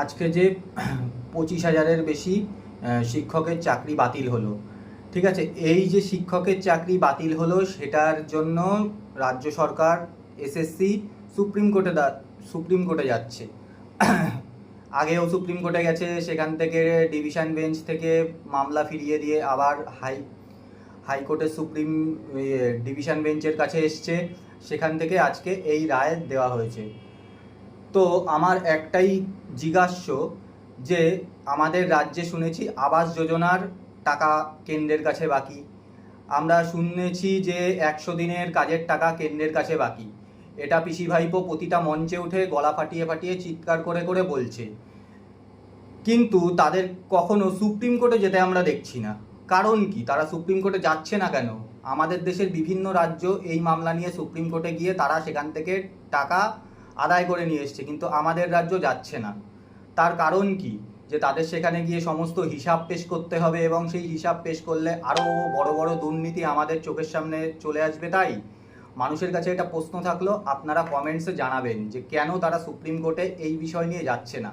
আজকে যে পঁচিশ হাজারের বেশি শিক্ষকের চাকরি বাতিল হলো। ঠিক আছে? এই যে শিক্ষকের চাকরি বাতিল হলো, সেটার জন্য রাজ্য সরকার এসএসসি সুপ্রিম কোর্টে সুপ্রিম কোর্টে যাচ্ছে। আগেও সুপ্রিম কোর্টে গেছে, সেখান থেকে ডিভিশন বেঞ্চ থেকে মামলা ফিরিয়ে দিয়ে আবার হাই, হাইকোর্টের সুপ্রিম ডিভিশন বেঞ্চের কাছে এসছে। সেখান থেকে আজকে এই রায় দেওয়া হয়েছে। তো আমার একটাই জিজ্ঞাস্য যে আমাদের রাজ্যে শুনেছি আবাস যোজনার টাকা কেন্দ্রের কাছে বাকি। আমরা শুনেছি যে একশো দিনের কাজের টাকা কেন্দ্রের কাছে বাকি। এটা পিসি ভাইপো প্রতিটা মঞ্চে উঠে গলা ফাটিয়ে ফাটিয়ে চিৎকার করে করে বলছে। কিন্তু তাদের কখনো সুপ্রিম কোর্টে যেতে আমরা দেখছি না। কারণ কি? তারা সুপ্রিম কোর্টে যাচ্ছে না কেন? আমাদের দেশের বিভিন্ন রাজ্য এই মামলা নিয়ে সুপ্রিম কোর্টে গিয়ে তারা সেখান থেকে টাকা আদায় করে নিয়ে এসছে, কিন্তু আমাদের রাজ্য যাচ্ছে না। তার কারণ কি? যে তাদের সেখানে গিয়ে সমস্ত হিসাব পেশ করতে হবে এবং সেই হিসাব পেশ করলে আরও বড় বড় দুর্নীতি আমাদের চোখের সামনে চলে আসবে তাই? মানুষের কাছে এটা প্রশ্ন থাকল, আপনারা কমেন্টসে জানাবেন যে কেন তারা সুপ্রিম কোর্টে এই বিষয় নিয়ে যাচ্ছে না?